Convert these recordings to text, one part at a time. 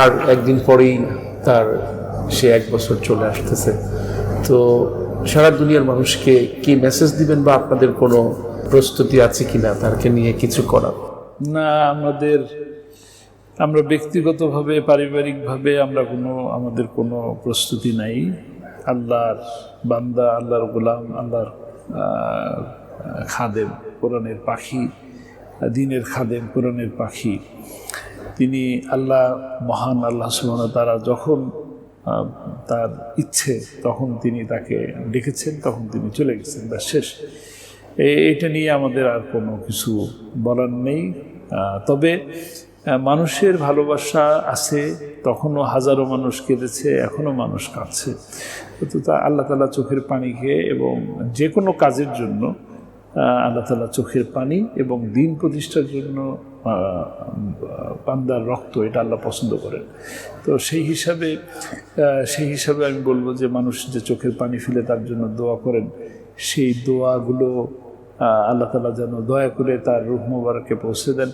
আর একদিন পরেই তার সে এক বছর চলে আসতেছে। তো সারা দুনিয়ার মানুষকে কি মেসেজ দিবেন বা আপনাদের কোনো প্রস্তুতি আছে কি না তারকে নিয়ে কিছু করার। না, আমাদের, আমরা ব্যক্তিগতভাবে, পারিবারিকভাবে আমরা কোনো, আমাদের কোনো প্রস্তুতি নাই। আল্লাহর বান্দা, আল্লাহর গোলাম, আল্লাহর খাদেম, কোরআনের পাখি, দিনের খাদেম, কোরআনের পাখি। তিনি আল্লাহ, মহান আল্লাহ ওয়া তারা যখন তার ইচ্ছে তখন তিনি তাকে ডেকেছেন, তখন তিনি চলে গেছেন। বা শেষ। এটা নিয়ে আমাদের আর কোনো কিছু বলার নেই। তবে মানুষের ভালোবাসা আছে, তখনও হাজারো মানুষ কেঁদেছে, এখনও মানুষ কাঁদছে। তো তা আল্লাহ তালা চোখের পানি খেয়ে এবং যে কোনো কাজের জন্য আল্লাহ তালা চোখের পানি এবং দিন প্রতিষ্ঠার জন্য পান্দার রক্ত, এটা আল্লাহ পছন্দ করেন। তো সেই হিসাবে সেই হিসাবে আমি বলব যে মানুষ যে চোখের পানি ফেলে তার জন্য দোয়া করেন, সেই দোয়াগুলো আল্লাহ তালা যেন দয়া করে তার রুহ মোবারকে পৌঁছে দেন।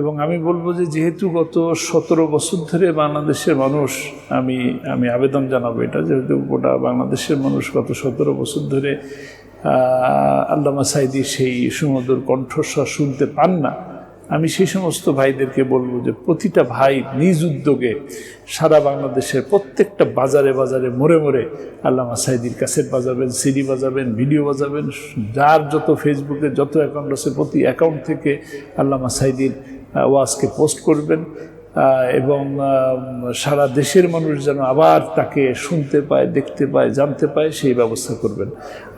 এবং আমি বলব যে যেহেতু গত সতেরো বছর ধরে বাংলাদেশের মানুষ, আমি আমি আবেদন জানাব এটা, যেহেতু গোটা বাংলাদেশের মানুষ গত সতেরো বছর ধরে আল্লামা সাইদি সেই সুমধুর কণ্ঠস্বর শুনতে পান না। আমি সেই সমস্ত ভাইদেরকে বলব যে প্রতিটা ভাই নিজ উদ্যোগে সারা বাংলাদেশের প্রত্যেকটা বাজারে বাজারে মোড়ে মোড়ে আল্লামা সাইদির ক্যাসেট বাজাবেন, সিডি বাজাবেন, ভিডিও বাজাবেন। যার যত ফেসবুকে, যত অ্যাকাউন্ট আছে, প্রতি অ্যাকাউন্ট থেকে আল্লামা সাইদির ওয়াজকে পোস্ট করবেন। এবং সারা দেশের মানুষ যেন আবার তাকে শুনতে পায় দেখতে পায় জানতে পায় সেই ব্যবস্থা করবেন।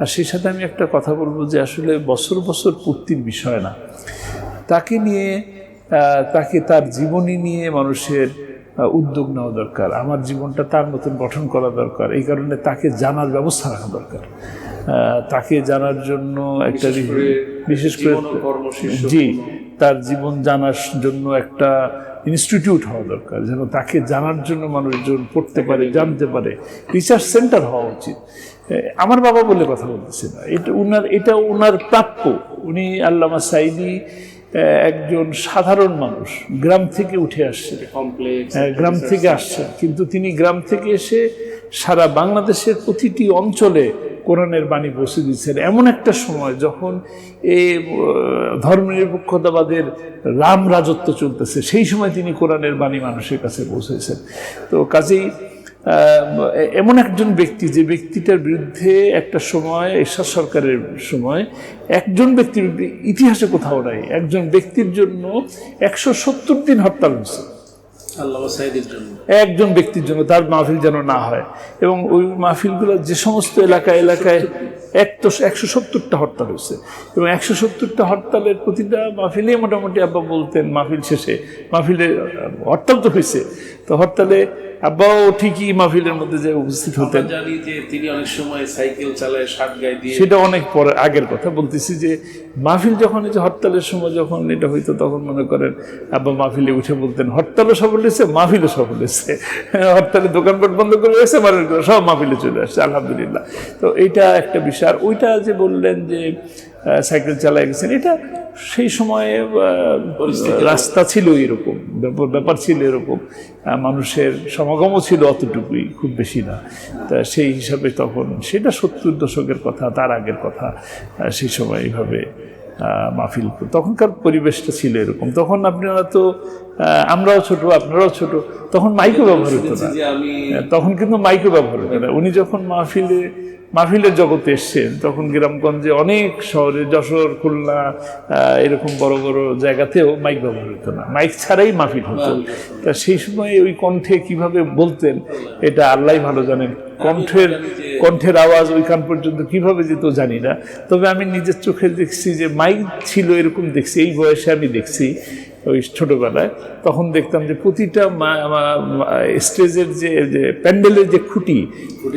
আর সেই সাথে আমি একটা কথা বলব যে আসলে বছর বছর পূর্তির বিষয় না। তাকে নিয়ে তাকে তার জীবনী নিয়ে মানুষের উদ্যোগ নেওয়া দরকার। আমার জীবনটা তার মতন গঠন করা দরকার। এই কারণে তাকে জানার ব্যবস্থা রাখা দরকার। তাকে জানার জন্য একটা বিশেষ করে জি। তার জীবন জানার জন্য একটা ইনস্টিটিউট হওয়া দরকার যেন তাকে জানার জন্য মানুষজন পড়তে পারে জানতে পারে। রিসার্চ সেন্টার হওয়া উচিত। আমার বাবা বলে কথা বলতেছে না। এটা উনার এটা ওনার প্রাপ্য। উনি আল্লামা সাইদি একজন সাধারণ মানুষ। গ্রাম থেকে উঠে আসছে। হ্যাঁ, গ্রাম থেকে আসছেন। কিন্তু তিনি গ্রাম থেকে এসে সারা বাংলাদেশের প্রতিটি অঞ্চলে কোরআনের বাণী পৌঁছে দিচ্ছেন এমন একটা সময় যখন আহ, ধর্মনিরপেক্ষতাবাদের রাম রাজত্ব চলতেছে সেই সময় তিনি কোরআনের বাণী মানুষের কাছে পৌঁছেছেন। তো কাজেই এমন একজন ব্যক্তি যে ব্যক্তিটার বিরুদ্ধে একটা সময় এরশাদ সরকারের সময় একজন ব্যক্তির ইতিহাসে কোথাও নাই। একজন ব্যক্তির জন্য একশো সত্তর দিন হরতাল হয়েছে। একজন ব্যক্তির জন্য তার মাহফিল যেন না হয়। এবং ওই মাহফিলগুলো যে সমস্ত এলাকা এলাকায় এক তো একশো সত্তরটা হরতাল হয়েছে। এবং একশো সত্তরটা হরতালের প্রতিটা মাহফিলে মোটামুটি আব্বা বলতেন মাহফিল শেষে। মাহফিলে হরতাল তো হয়েছে। তো হরতালে আব্বাও ঠিকই মাহফিলের মধ্যে যে উপস্থিত হতেন। জানি যে তিনি অনেক সময় সাইকেল চালায় শার্ট গায়ে দিয়ে। সেটা অনেক পরে আগের কথা। বলতেছি যে মাহফিল যখন এই যে হরতালের সময় যখন এটা হইতো তখন মনে করেন আব্বা মাহফিলে উঠে বলতেন হরতালও সফল হয়েছে মাহফিলও সফল হয়েছে হরতালে দোকানপাট বন্ধ করে রয়েছে মানুষ সব মাহফিলে চলে আসছে আলহামদুলিল্লাহ। তো এইটা একটা বিষয়। আর ওইটা যে বললেন যে সাইকেল চালায় গেছেন। এটা সেই সময়ে রাস্তা ছিল এরকম ব্যাপার ব্যাপার ছিল এরকম। মানুষের সমাগমও ছিল অতটুকুই খুব বেশি না। তা সেই হিসাবে তখন সেটা সত্তর দশকের কথা তার আগের কথা সেই সময় এইভাবে মাহফিল তখনকার পরিবেশটা ছিল এরকম। তখন আপনারা তো আমরাও ছোট আপনারাও ছোট তখন মাইকও ব্যবহার হতো না। তখন কিন্তু মাইকও ব্যবহার হতো না। উনি যখন মাহফিলে মাহফিলের জগতে এসছেন তখন গ্রামগঞ্জে অনেক শহরে যশোর খুলনা এরকম বড় বড় জায়গাতেও মাইক ব্যবহার হতো না। মাইক ছাড়াই মাহফিল হতো। তা সেই সময় ওই কণ্ঠে কীভাবে বলতেন এটা আল্লাহ ভালো জানেন। কণ্ঠের কণ্ঠের আওয়াজ ওইখান পর্যন্ত, কীভাবে যেত জানি না। তবে আমি নিজের চোখে দেখছি যে মাইক ছিল এরকম দেখছি, এই বয়সে আমি দেখছি। ওই ছোটোবেলায়, তখন দেখতাম যে প্রতিটা স্টেজের যে যে প্যান্ডেলের যে খুঁটি,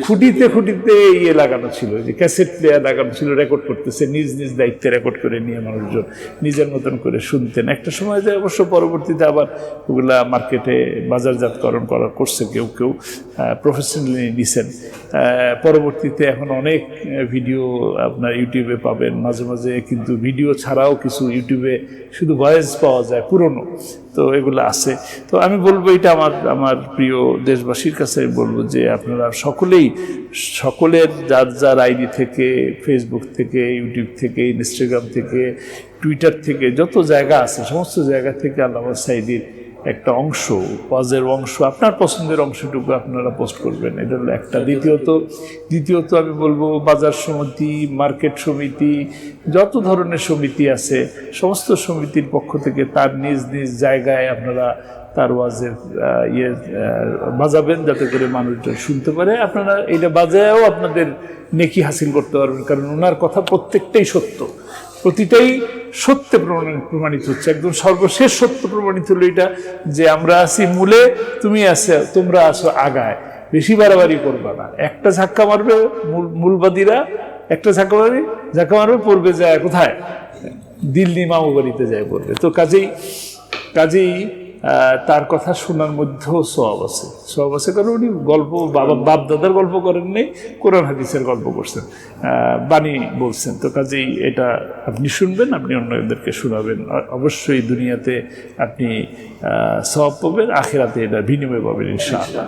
খুঁটিতে খুঁটিতে ইয়ে লাগানো ছিল, যে ক্যাসেট প্লেয়ার লাগানো ছিল, রেকর্ড করতেছে, নিজ নিজ দায়িত্বে রেকর্ড করে নিয়ে মানুষজন নিজের মতন করে শুনতেন। একটা সময় যে অবশ্য পরবর্তীতে আবার ওগুলা মার্কেটে বাজারজাতকরণ করা করছে কেউ কেউ প্রফেশনালি নিছেন। পরবর্তীতে এখন অনেক ভিডিও আপনার ইউটিউবে পাবেন। মাঝে মাঝে কিন্তু ভিডিও ছাড়াও কিছু ইউটিউবে শুধু ভয়েস পাওয়া যায়। পুরনো। তো এগুলো আছে। তো আমি বলব এটা আমার আমার প্রিয় দেশবাসীর কাছে আমি বলব যে আপনারা সকলেই, সকলের যার যার আইডি থেকে ফেসবুক থেকে ইউটিউব থেকে ইনস্টাগ্রাম থেকে টুইটার থেকে, যত জায়গা আছে, সমস্ত জায়গা থেকে আল্লাহ সাইদির একটা অংশ ওয়াজের অংশ আপনার পছন্দের অংশটুকু আপনারা পোস্ট করবেন। এটা হলো একটা। দ্বিতীয়ত দ্বিতীয়ত আমি বলব বাজার সমিতি মার্কেট সমিতি যত ধরনের সমিতি আছে সমস্ত সমিতির পক্ষ থেকে তার নিজ নিজ জায়গায় আপনারা তার ওয়াজের ইয়ে বাজাবেন যাতে করে মানুষজন শুনতে পারে। আপনারা এটা বাজায়ও আপনাদের নেকি হাসিল করতে পারবেন কারণ ওনার কথা প্রত্যেকটাই সত্য। প্রতিটাই সত্যে প্রমাণ- প্রমাণিত হচ্ছে। একদম সর্বশেষ সত্য প্রমাণিত হলো এটা যে আমরা আছি মূলে, তুমি আছো, তোমরা আসো আগায়। বেশি বাড়াবাড়ি করবা না। একটা ঝাক্কা মারবে মূল- মূলবাদীরা, একটা ঝাঁকা মারবে ঝাঁকা মারবে, পড়বে যায় কোথায়? দিল্লি মামু বাড়িতে যায় পড়বে। তো কাজেই কাজেই তার কথা শোনার মধ্যেও সব আছে। সব আছে কারণ উনি গল্প, বাবা বাপ দাদার গল্প করেন কোরআন হাদিসের গল্প করছেন। বাণী বলছেন। তো কাজেই এটা আপনি শুনবেন, আপনি অন্যদেরকে শোনাবেন। অবশ্যই দুনিয়াতে আপনি সব পাবেন, আখেরাতে এটা বিনিময় পাবেন, ইনশাআল্লাহ।